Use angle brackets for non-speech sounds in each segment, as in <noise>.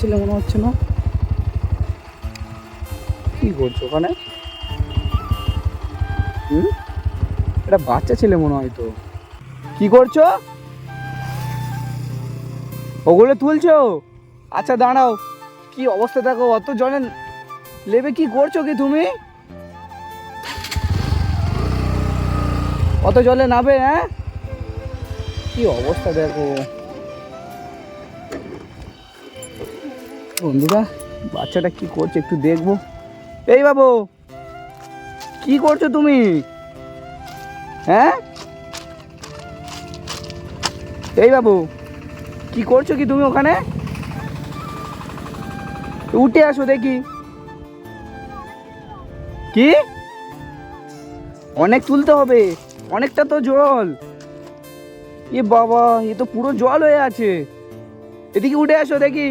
ছেলে মনে হচ্ছে না। কি করছ ওখানে? হুম? এটা বাচ্চা ছেলে মনে হয় তো। কি করছ? ওগুলো তুলছো? আচ্ছা দাঁড়াও। কি অবস্থা দেখো অত জলে লেবে কি করছ কি তুমি? অত জলে নাবে হ্যাঁ? কি অবস্থা দেখো। বন্ধুরা, বাচ্চাটা কি করছে একটু দেখব। এই বাবু, কি করছ তুমি? হ্যাঁ? এই বাবু, কি করছ কি তুমি ওখানে? উঠে আসো দেখি। কি? অনেক তুলতে হবে, অনেকটা তো জল। এ বাবা, এ তো পুরো জল হয়ে আছে। এদিকে উঠে আসো দেখি।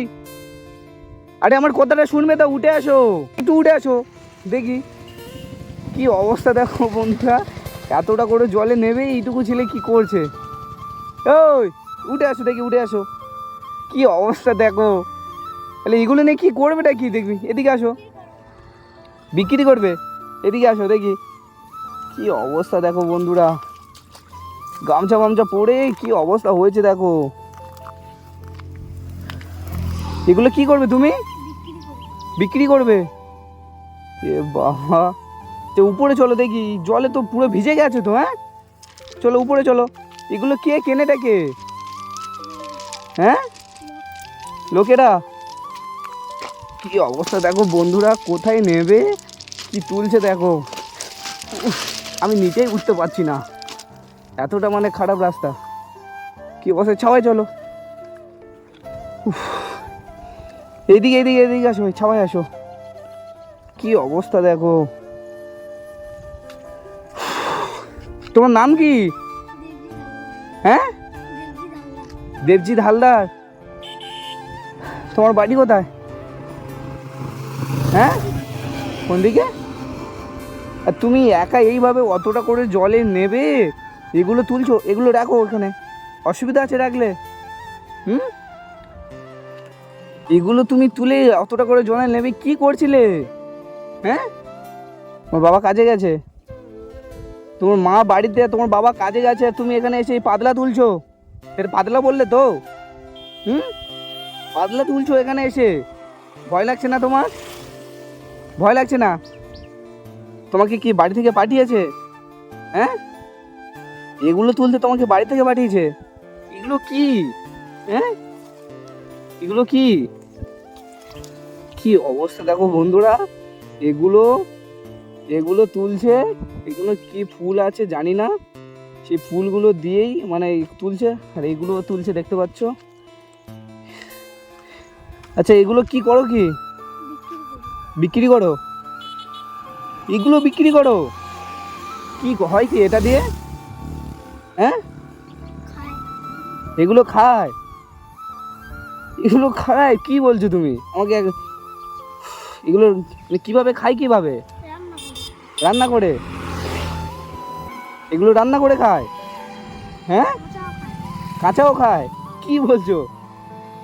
আরে আমার কথাটা শুনবে তা, উঠে আসো। একটু উঠে আসো। দেখি, কি অবস্থা দেখো বন্ধুরা। এতটা করে জলে নেবে, এইটুকু ছেলে কি করছে? ওই, উঠে আসো দেখি, উঠে আসো। কি অবস্থা দেখো। তাহলে এগুলো নিয়ে কি করবেটা কি দেখবি? এদিকে আসো। বিক্রি করবে। এদিকে আসো, দেখি। কি অবস্থা দেখো বন্ধুরা। গামছা গামছা পরে কি অবস্থা হয়েছে দেখো। এগুলো কি করবে তুমি? বিক্রি করবে? এ বাবা তো উপরে চলো দেখি জলে তো পুরো ভিজে গেছে তো হ্যাঁ? চলো উপরে চলো এগুলো কে কেনেটা কে হ্যাঁ? লোকেরা? কি অবস্থা দেখো বন্ধুরা কোথায় নেবে? কি তুলছে দেখো। আমি নিজেই উঠতে পারছি না। এতটা মানে খারাপ রাস্তা। কি অবস্থা? ছাওয়াই চলো। উফ, এইদিকে এদিকে এদিকে আসো ছাওয়াই আসো। কি অবস্থা দেখো। তোমার নাম কি? হ্যাঁ? দেবজিৎ হালদার। তোমার বাড়ি কোথায়? হ্যাঁ? কোন দিকে? আর তুমি একা এইভাবে অতটা করে জলে নেবে? এগুলো তুলছো, এগুলো রাখো ওখানে। অসুবিধা আছে রাখলে। হুম? এগুলো তুমি তুলে অতটা করে জলে নেবে, কি করছিলে? হ্যাঁ? তোমার বাবা কাজে গেছে। তোমার মা বাড়িতে, তোমার বাবা কাজে গেছে, তুমি এখানে এসে এই পাতলা তুলছো। এটা পাতলা বললে তো? হুম? পাতলা তুলছো এখানে এসে। ভয় লাগছে না তোমার? ভয় লাগছে না? তোমাকে কি বাড়ি থেকে পাঠিয়েছে? হ্যাঁ? এগুলো তুলতে তোমাকে বাড়ি থেকে পাঠিয়েছে। এগুলো কি? হ্যাঁ? এগুলো কি? কি অবস্থা? দেখো বন্ধুরা, এগুলো এগুলো তুলছে, এগুলো কি ফুল আছে জানি না। সেই ফুলগুলো দিয়েই মানে তুলছে, আর এগুলো তুলছে দেখতে পাচ্ছ। আচ্ছা এগুলো কি করো কি? বিক্রি করো। এগুলো বিক্রি করো। কি হয় কি এটা দিয়ে? হ্যাঁ? এগুলো খায়। এগুলো খায়? কি বলছো তুমি? আমাকে এগুলো মানে কীভাবে খায় কীভাবে? রান্না করে। এগুলো রান্না করে খায়? হ্যাঁ? কাঁচাও খায়। কি বলছো?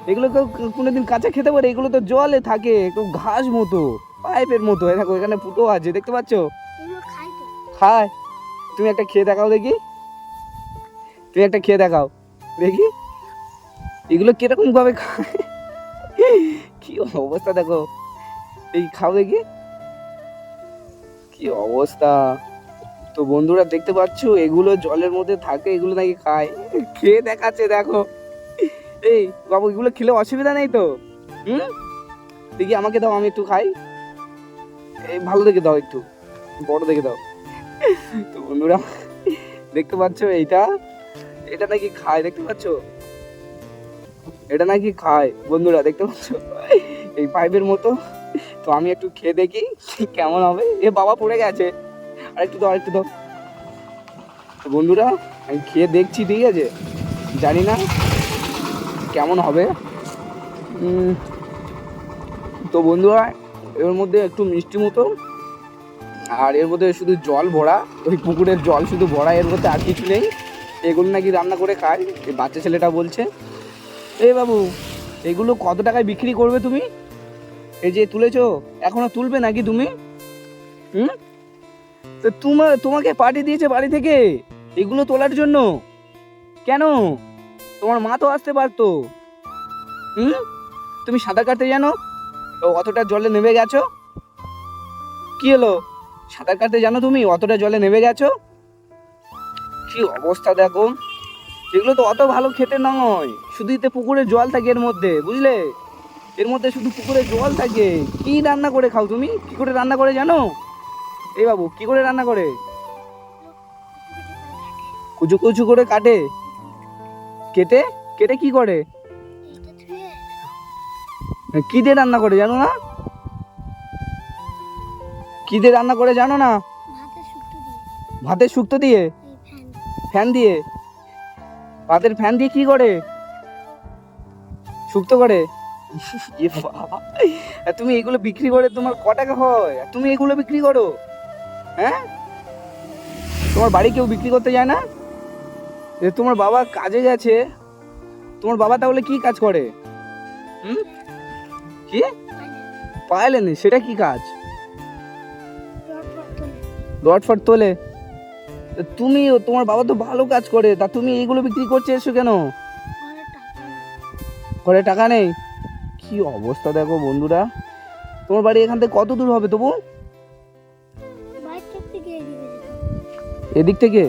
এগুলো কেউ কোনোদিন কাঁচা খেতে পারে এগুলো তো জলে থাকে একটু ঘাস মতো পাইপের মতো দেখো এখানে ফুটো আছে দেখতে পাচ্ছ? খায়। তুমি একটা খেয়ে দেখাও দেখি। তুমি একটা খেয়ে দেখাও। দেখি। এগুলো কীরকম ভাবে খায়? কি অবস্থা দেখো। এই খাও দেখি কি অবস্থা? তো বন্ধুরা দেখতে পাচ্ছ, এগুলো জলের মধ্যে থাকে, এগুলো নাকি খায়। খেয়ে দেখাচ্ছে, দেখো। এই, বাবু, এগুলো খেলে অসুবিধা নেই তো? হুম? দেখি আমাকে দাও, আমি একটু খাই। এই, ভালো দেখে দাও একটু। বড় দেখে দাও। তো বন্ধুরা, দেখতে পাচ্ছ এইটা? এটা নাকি খায়, দেখতে পাচ্ছ? এটা নাকি খায়। বন্ধুরা, দেখতে পাচ্ছ? এই পাইপের মতো। তো আমি একটু খেয়ে দেখি কেমন হবে। এ বাবা পড়ে গেছে। আর একটু দাও আরেকটু দাও। বন্ধুরা, আমি খেয়ে দেখছি, ঠিক আছে? জানি না কেমন হবে। তো বন্ধুরা, এর মধ্যে একটু মিষ্টি মতো। আর এর মধ্যে শুধু জল ভরা। ওই পুকুরের জল শুধু ভরা, এর মধ্যে আর কিছু নেই। এগুলো নাকি রান্না করে খায় এই বাচ্চা ছেলেটা বলছে। এই বাবু, এগুলো কত টাকায় বিক্রি করবে তুমি? এই যে তুলেছো, এখনও তুলবে নাকি তুমি? হুম? তো তোমার তোমাকে পার্টি দিয়েছে বাড়ি থেকে, এগুলো তোলার জন্য। কেন? তোমার মা তো আসতে পারতো। হুম? তুমি সাঁতার কাটতে জানো? তো অতটা জলে নেমে গেছো? কি হলো? সাঁতার কাটতে জানো তুমি? অতটা জলে নেমে গেছো? কি অবস্থা দেখো? এগুলো তো অত ভালো খেতে নয়। শুধু এতে পুকুরে জল থাকে এর মধ্যে, বুঝলে? এর মধ্যে শুধু পুকুরে জল থাকে। কি রান্না করে খাও তুমি? কি করে রান্না করে জানো? এই বাবু, কি করে রান্না করে? কুচু কুচু করে কাটে। কেটে? কেটে কি করে? কি দিয়ে রান্না করে জানো না? কি দিয়ে রান্না করে জানো না? ভাতের শুক্তো দিয়ে। ফ্যান দিয়ে। ভাতের ফ্যান দিয়ে কি করে? শুক্তো করে। এ বাবা, তুমি এগুলো বিক্রি করে তোমার ক টাকা হয়? আর তুমি এগুলো বিক্রি করো। হ্যাঁ? তোমার বাড়ি কেউ বিক্রি করতে যায় না? যে তোমার বাবা কাজে গেছে। তোমার বাবা তাহলে কি কাজ করে? হুম? কি? পাইলেন সেটা কি কাজ? রড ফট তোলে? তুমি তোমার বাবা তো ভালো কাজ করে। তা তুমি এইগুলো বিক্রি করতে এসো কেন? ঘরে টাকা নেই? কি অবস্থা দেখো বন্ধুরা? তোমার বাড়ি এখান থেকে কত দূর হবে তবু? এদিক থেকে?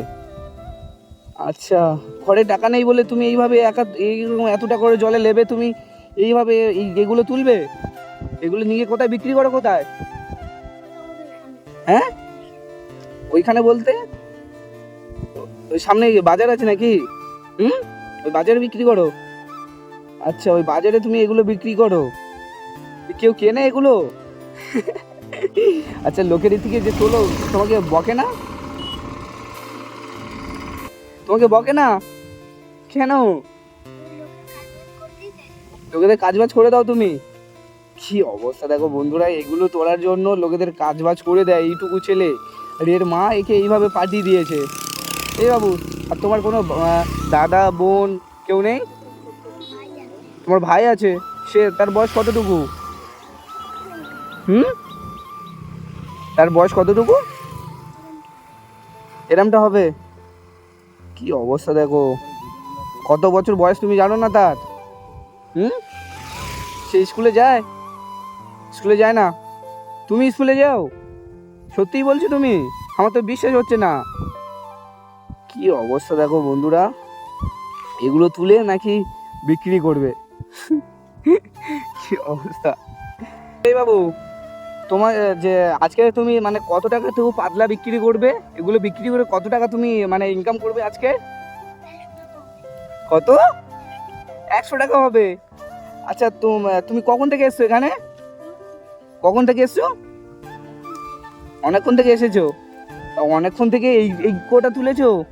আচ্ছা ঘরে টাকা নেই বলে তুমি এইভাবে একা এইরকম এতটা করে জলে নেবে তুমি এইভাবে এই এগুলো তুলবে? এগুলো নিয়ে কোথায় বিক্রি করো কোথায়? হ্যাঁ? ওইখানে বলতে? ওই সামনে বাজার আছে নাকি? হুম? ওই বাজারে বিক্রি করো। আচ্ছা ওই বাজারে তুমি এগুলো বিক্রি করো। কেউ কেনে এগুলো? <laughs> আচ্ছা লোকের থেকে যে তোলো তোমাকে বকে না? তোমাকে বকে না? কেন? লোকেদের কাজ বাজ করে দাও তুমি। কি অবস্থা দেখো বন্ধুরা এগুলো তোলার জন্য লোকেদের কাজ বাজ করে দেয় এইটুকু ছেলে। আর এর মা একে এইভাবে পাঠিয়ে দিয়েছে। এই বাবু আর তোমার কোনো দাদা বোন কেউ নেই? তোমার ভাই আছে, সে তার বয়স কতটুকু? হুম? তার বয়স কতটুকু? এরমটা হবে? কি অবস্থা দেখো। কত বছর বয়স তুমি জানো না তার? হুম? সে স্কুলে যায়? স্কুলে যায় না? তুমি স্কুলে যাও? সত্যিই বলছো তুমি? আমার তো বিশ্বাস হচ্ছে না। কি অবস্থা দেখো বন্ধুরা। এগুলো তুলে নাকি বিক্রি করবে? <laughs> কি অবস্থা? এই বাবু, তোমার যে আজকে তুমি মানে কত টাকা তবু পাতলা বিক্রি করবে? এগুলো বিক্রি করে কত টাকা তুমি মানে ইনকাম করবে আজকে? কত? একশো টাকা হবে। আচ্ছা তুম- তুমি কখন থেকে এসছো এখানে? কখন থেকে এসছো? অনেকক্ষণ থেকে এসেছ? অনেকক্ষণ থেকে এই এই কোটা তুলেছো?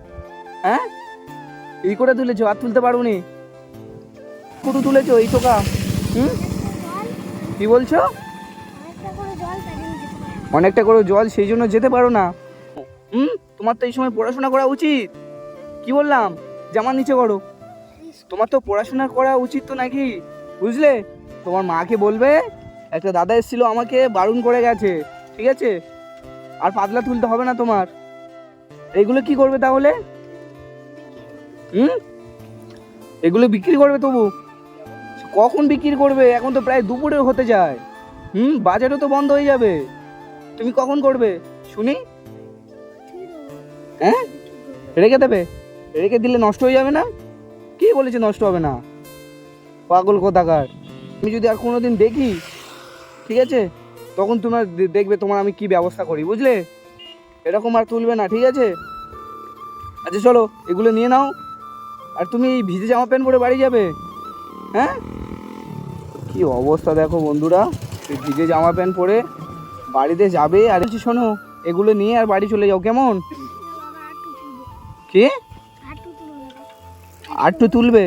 হ্যাঁ? এই কোটা তুলেছো, আর তুলতে পারো নি কুটু তুলেছো এই টোকা? হুম? কি বলছো? অনেকটা করে জল সেই জন্য যেতে পারো না। হুম? তোমার তো এই সময় পড়াশোনা করা উচিত। কি বললাম? জামার নিচে করো। তোমার তো পড়াশোনা করা উচিত তো নাকি? বুঝলে? তোমার মাকে বলবে, একটা দাদা এসেছিল আমাকে বারণ করে গেছে, ঠিক আছে? আর পাতলা তুলতে হবে না তোমার। এগুলো কি করবে তাহলে? হুম? এগুলো বিক্রি করবে তবু। কখন বিক্রি করবে? এখন তো প্রায় দুপুরে হতে যায়। হুম? বাজারও তো বন্ধ হয়ে যাবে। তুমি কখন করবে? শুনি। হ্যাঁ? রেখে দেবে? রেখে দিলে নষ্ট হয়ে যাবে না? কে বলেছে নষ্ট হবে না? পাগল কোথাকার। আমি যদি আর কোনো দিন দেখি, ঠিক আছে? তখন তোমার দেখবে তোমার আমি কি ব্যবস্থা করি, বুঝলে? এরকম আর তুলবে না, ঠিক আছে? আচ্ছা চলো, এগুলো নিয়ে নাও। আর তুমি এই ভিজে জামা প্যান্ট পরে বাড়ি যাবে। হ্যাঁ? কি অবস্থা দেখো বন্ধুরা? ভিজে জামা প্যান্ট পরে বাড়িতে যাবে? আর বলছি, শোনো, এগুলো নিয়ে আর বাড়ি চলে যাও, কেমন? কি? না আটটু তুলবে?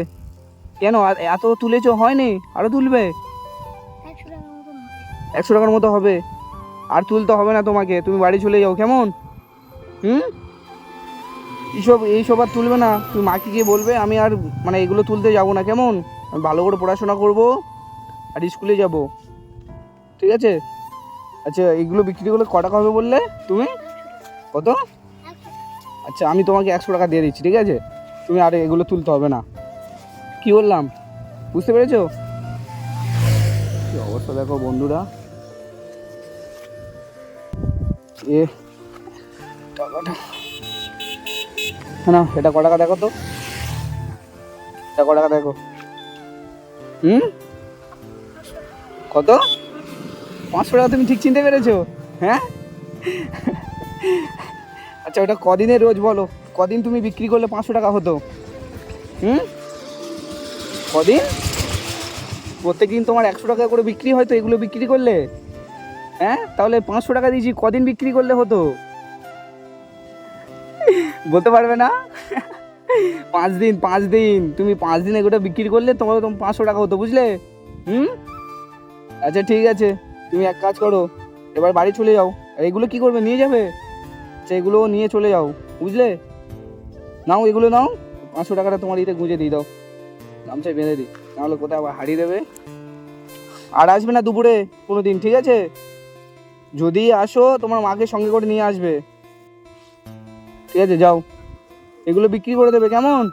কেন? এত তুলেছো হয়নি? আরও তুলবে? একশো টাকার মতো হবে। আর তুলতে হবে না তোমাকে, তুমি বাড়ি চলে যাও, কেমন? হুম? এইসব এইসব আর তুলবে না। তুমি মাকে গিয়ে বলবে, আমি আর মানে এগুলো তুলতে যাব না, কেমন? আমি ভালো করে পড়াশোনা করব। আর স্কুলে যাব। ঠিক আছে? আচ্ছা এইগুলো বিক্রি করলে ক টাকা হবে বললে? তুমি? কত? আচ্ছা আমি তোমাকে একশো টাকা দিয়ে দিচ্ছি, ঠিক আছে? তুমি আর এগুলো তুলতে হবে না। কি বললাম? বুঝতে পেরেছ? অবস্থা দেখো বন্ধুরা। এ, টাকাটা। না, এটা ক টাকা দেখো তো? এটা ক টাকা দেখো। হুম? কত? পাঁচশো টাকা তুমি ঠিক চিনতে পেরেছ? হ্যাঁ? আচ্ছা ওটা কদিনের রোজ বলো? কদিন তুমি বিক্রি করলে পাঁচশো টাকা হতো? হুম? কদিন? প্রত্যেকদিন তোমার একশো টাকা করে বিক্রি হয় তো এগুলো বিক্রি করলে? হ্যাঁ? তাহলে পাঁচশো টাকা দিয়েছি, কদিন বিক্রি করলে হতো? বলতে পারবে না? পাঁচ দিন পাঁচ দিন। তুমি পাঁচ দিন এগুলো বিক্রি করলে তোমার তোমার পাঁচশো টাকা হতো, বুঝলে? হুম? আচ্ছা ঠিক আছে। তুমি এক কাজ করো, এবার বাড়ি চলে যাও। আর এগুলো কি করবে, নিয়ে যাবে? এগুলো নিয়ে চলে যাও, বুঝলে? নাও, এগুলো নাও, পাঁচশো টাকাটা তোমার ইতে গুঁজে দিয়ে দাও। গামছায় বেঁধে দিই, নাহলে কোথায় আবার হারিয়ে দেবে? আর আসবে না দুপুরে কোনো দিন ঠিক আছে? যদি আসো, তোমার মাকে সঙ্গে করে নিয়ে আসবে। ঠিক আছে, যাও। এগুলো বিক্রি করে দেবে, কেমন?